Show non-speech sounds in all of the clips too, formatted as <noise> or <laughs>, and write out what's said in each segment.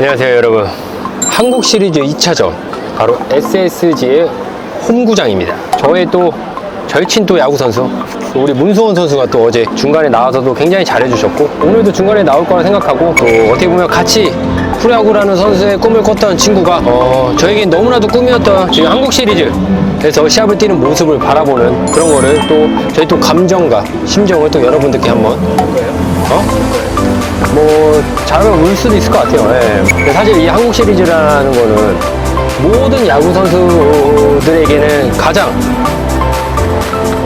안녕하세요 여러분 한국 시리즈 2차전 바로 SSG의 홈구장입니다 저의 또 절친 또 야구 선수 우리 문수원 선수가 또 어제 중간에 나와서도 굉장히 잘해주셨고 오늘도 중간에 나올 거라 생각하고 또 어떻게 보면 같이 프로야구라는 선수의 꿈을 꿨던 친구가 어, 저에겐 너무나도 꿈이었던 지금 한국 시리즈에서 시합을 뛰는 모습을 바라보는 그런 거를 또 저희 또 감정과 심정을 또 여러분들께 한번 어? 뭐 잘하면 울 수도 있을 것 같아요. 예. 사실 이 한국 시리즈라는 거는 모든 야구 선수들에게는 가장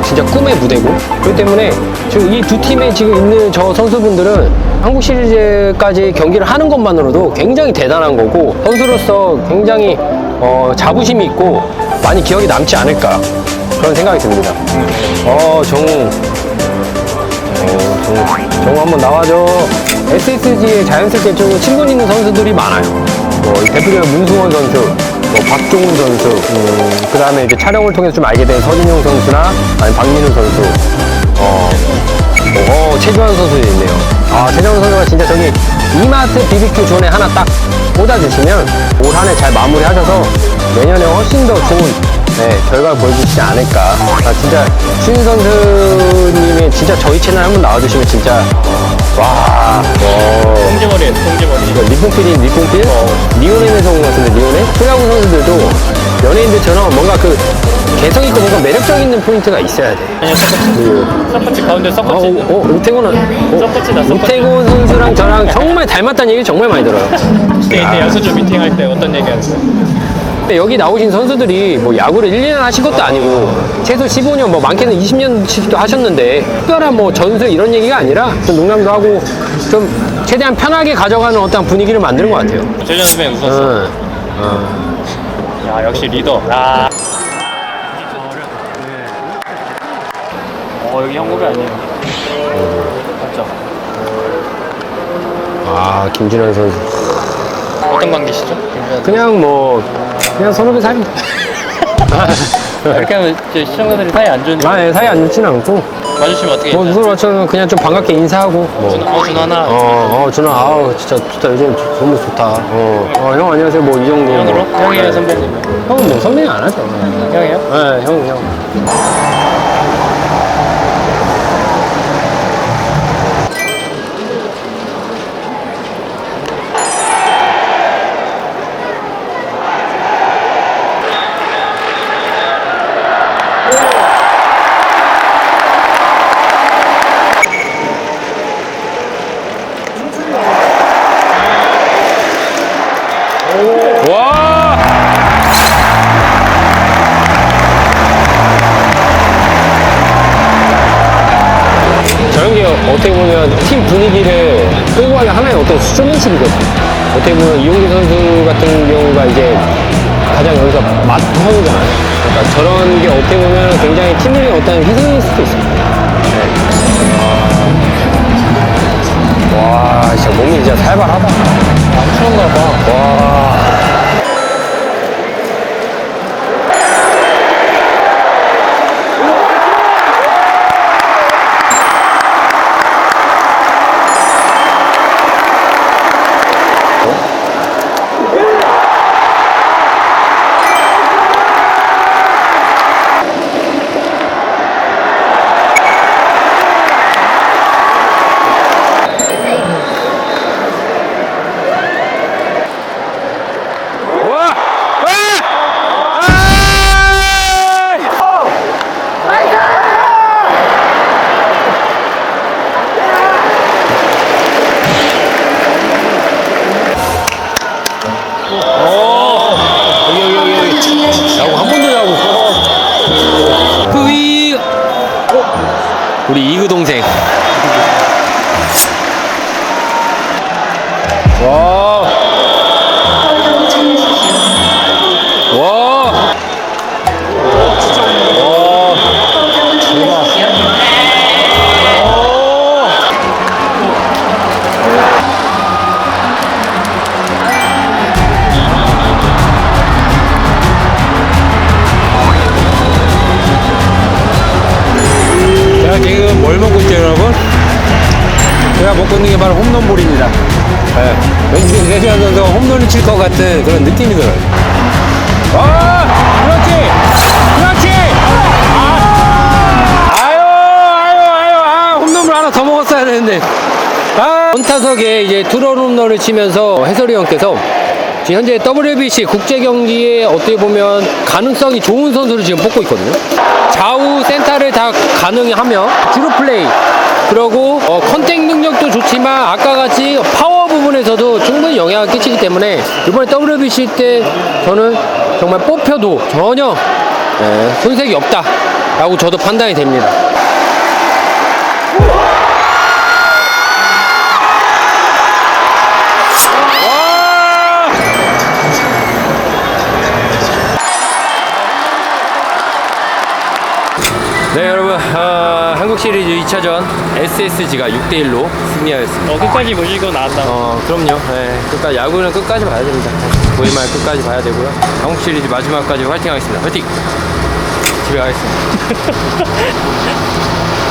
진짜 꿈의 무대고 그렇기 때문에 지금 이 두 팀에 지금 있는 저 선수분들은 한국 시리즈까지 경기를 하는 것만으로도 굉장히 대단한 거고 선수로서 굉장히 어, 자부심이 있고 많이 기억이 남지 않을까 그런 생각이 듭니다. 어 정우 어, 정우, 정우 한번 나와줘. SSG에 자연스럽게 좀 친분 있는 선수들이 많아요. 뭐, 이 대표적으로 문승원 선수, 뭐, 박종훈 선수, 그 다음에 이제 촬영을 통해서 좀 알게 된 서진용 선수나, 아니 박민우 선수, 어, 뭐, 어, 최주환 선수도 있네요. 아, 최주환 선수가 진짜 저기 이마트 BBQ 존에 하나 딱 꽂아주시면 올 한 해 잘 마무리하셔서 내년에 훨씬 더 좋은 네, 결과를 보여주시지 않을까. 아, 진짜, 신 선수님의 진짜 저희 채널 한번 나와주시면 진짜, 와, 와. 통지머리에 통지머리 리폼필인 리폼필? 리오넨에서 온것 같은데, 리오넨? 프로야구 선수들도 연예인들처럼 뭔가 그, 개성 있고 뭔가 매력적 있는 포인트가 있어야 돼. 아니요 서커치 그, 서커치 가운데 어, 서커치 어, 어, 우태곤은, 서커치다, 어, 서커치. 우태곤 선수랑 저랑 정말 닮았다는 얘기 정말 많이 들어요. 그때 이때 야수주 미팅할 때 어떤 얘기 하셨어요? 여기 나오신 선수들이 뭐 야구를 1, 2년 하신 것도 아니고 최소 15년 뭐 많게는 20년씩도 하셨는데 특별한 뭐 전술 이런 얘기가 아니라 좀 농담도 하고 좀 최대한 편하게 가져가는 어떤 분위기를 만드는 것 같아요. 최전 선배 웃었어 응. 야 역시 리더 아. 어 여기 한국이 아니에요 맞죠? 아 김준현 선수. 어떤 관계시죠? 그냥 뭐 그냥 선후배 사이. 이렇게 하면 이제 시청자들이 사이 안 좋은데 아, 예, 사이 안 좋진 않고 봐주시면 어떻게 뭐 해요? 누굴 맞춰는 그냥 좀 반갑게 인사하고. 뭐. 준, 어 준하나 어, 어, 준아, 아우, 진짜, 진짜 요즘 너무 좋다. 어, 어, 형 안녕하세요. 뭐, 이 정도. 형으로? 뭐. 형이에요 네. 선배님 형은 뭐, 선배는 안 하죠. 형이에요? 네, 형, 형. 팀 분위기를 끌고 가는 하나의 어떤 수준인식이거든요. 어떻게 보면 이용기 선수 같은 경우가 이제 가장 여기서 맛형이잖아요. 그러니까 저런 게 어떻게 보면 굉장히 팀의 어떤 희생일 수도 있습니다. 먹고 있는 게 바로 홈런볼입니다. 네. 왠지 세시한 선수가 홈런을 칠 것 같은 그런 느낌이 들어요. 아, 그렇지! 그렇지! 아, 아유, 아유, 아유, 아, 홈런을 하나 더 먹었어야 되는데. 아, 본타석에 이제 투런 홈런을 치면서 해설위 원께서 지금 현재 WBC 국제 경기에 어떻게 보면 가능성이 좋은 선수를 지금 뽑고 있거든요. 좌우 센터를 다 가능하며 주루 플레이 그리고 어, 컨택 능력도 좋지만 아까 같이 파워 부분에서도 충분히 영향을 끼치기 때문에 이번에 WBC 때 저는 정말 뽑혀도 전혀 네, 손색이 없다라고 저도 판단이 됩니다. 네 여러분 어, 한국 시리즈 2차전 SSG가 6대1로 승리하였습니다. 어, 끝까지 모시고 나왔다. 어 그럼요. 네, 끝까지 야구는 끝까지 봐야 됩니다. VMR 끝까지 봐야 되고요. 한국 시리즈 마지막까지 화이팅 하겠습니다. 화이팅! 집에 가겠습니다. <laughs>